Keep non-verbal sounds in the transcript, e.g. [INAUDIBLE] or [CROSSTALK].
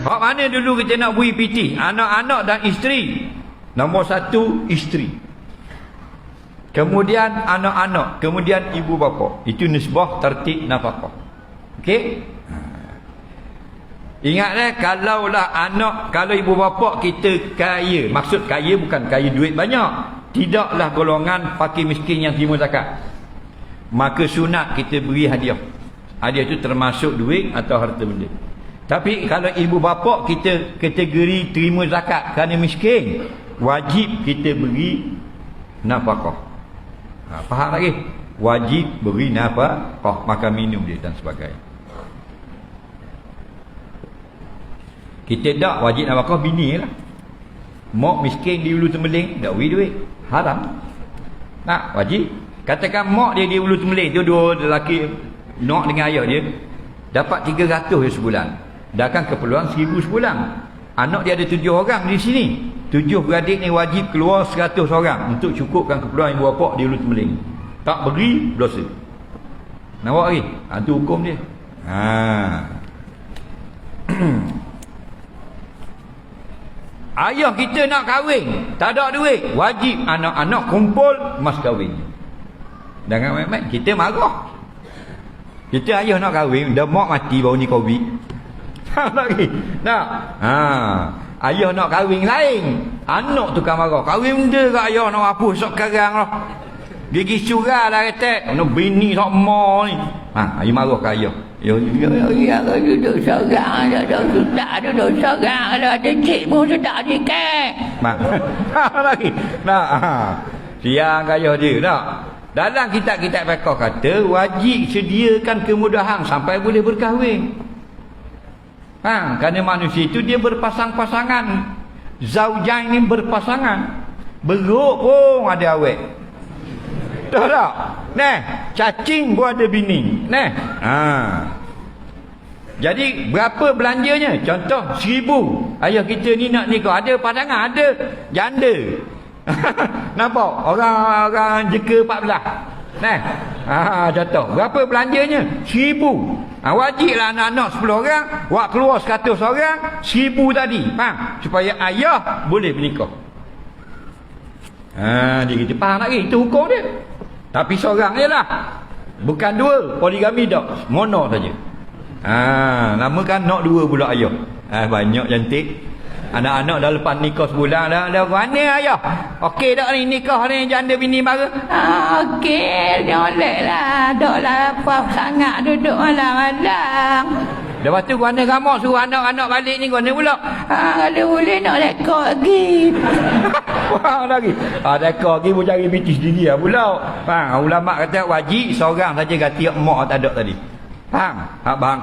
Hak mana dulu kita nak bui piti? Anak-anak dan isteri. Nombor satu, isteri. Kemudian anak-anak. Kemudian ibu bapa. Itu nisbah tertib nafkah. Okey? Ingat eh, kalaulah anak, kalau ibu bapa kita kaya. Maksud kaya bukan kaya duit banyak. Tidaklah golongan fakir miskin yang terima zakat. Maka sunat kita beri hadiah. Hadiah itu termasuk duit atau harta benda. Tapi kalau ibu bapa kita kategori terima zakat kerana miskin, wajib kita beri nafkah. Ha, faham lagi? Wajib beri nafkah, makan minum dia dan sebagainya. Kita tak wajib nafkah bini lah. Mak miskin di ulu tembeling, tak beri duit. Haram. Nak wajib. Katakan mak dia di ulu tembeling tu dua lelaki nak dengan ayah dia dapat 300 je sebulan. Dah kan keperluan 1000 sebulan. Anak dia ada tujuh orang di sini. Tujuh beradik ni wajib keluar 100 orang untuk cukupkan keperluan ibu bapa di ulu tembeling. Tak beri dosa. Nampak lagi? Ha, tu hukum dia. Ha. [CLEARS THROAT] Ayah kita nak kahwin, tak ada duit, wajib anak-anak kumpul mas kahwin. Jangan main-main, kita marah. Kita ayah nak kahwin, dah mak mati baru ni covid. Tak lagi. Nak. Ha. Ayah nak kahwin lain. Anak tu kan marah. Kahwin benda kat ayah nak apa sok sekarang lah. Gigi surah lah kata. Nak bini sok ma ni. Ha, ayah marah kat ayah. Ya, ya, ya, ya, ya, duduk seorang, duduk sudah, duduk seorang, ada cik pun sudah sikit. Mak, lagi. Nak, ha. Siang kaya dia, nak. Dalam kitab-kitab fiqh kata, wajib sediakan kemudahan sampai boleh berkahwin. Ha, kerana manusia itu dia berpasang-pasangan. Zaujain ni berpasangan. Beruk pun ada awet. Tahu tak? Neh, cacing pun ada bini. Neh. Ha. Jadi berapa belanjanya? Contoh seribu. Ayah kita ni nak nikah. Ada pasangan? Ada. Janda. [LAUGHS] Nampak? Orang-orang jeka 14. Neh. Ha, contoh. Berapa belanjanya? Seribu. Ha, wajiblah anak-anak 10 orang. Wak keluar 100 orang. Seribu tadi. Faham? Supaya ayah boleh menikah. Ha, dia kata faham lagi. Itu hukum dia. Tapi seorang je lah. Bukan dua. Poligami tak. Mono saja. Ha, nama kan nak dua pula ayah. Ha, banyak cantik. Anak-anak dah lepas nikah sebulan dah. Dah mana ayah? Okey tak ni nikah ni janda bini baru? Ah, Okey, boleh lah. Tak lah apa sangat duduk malam-malam. Lepas tu mana kamu suruh anak-anak balik ni mana pula? Ah, kalau boleh nak rekod lagi. [LAUGHS] Wah lagi. Ah dekor lagi pun cari piti sendiri lah pula. Faham? Ulama kata wajib seorang saja ganti mak tak ada tadi. Faham? Ha bang.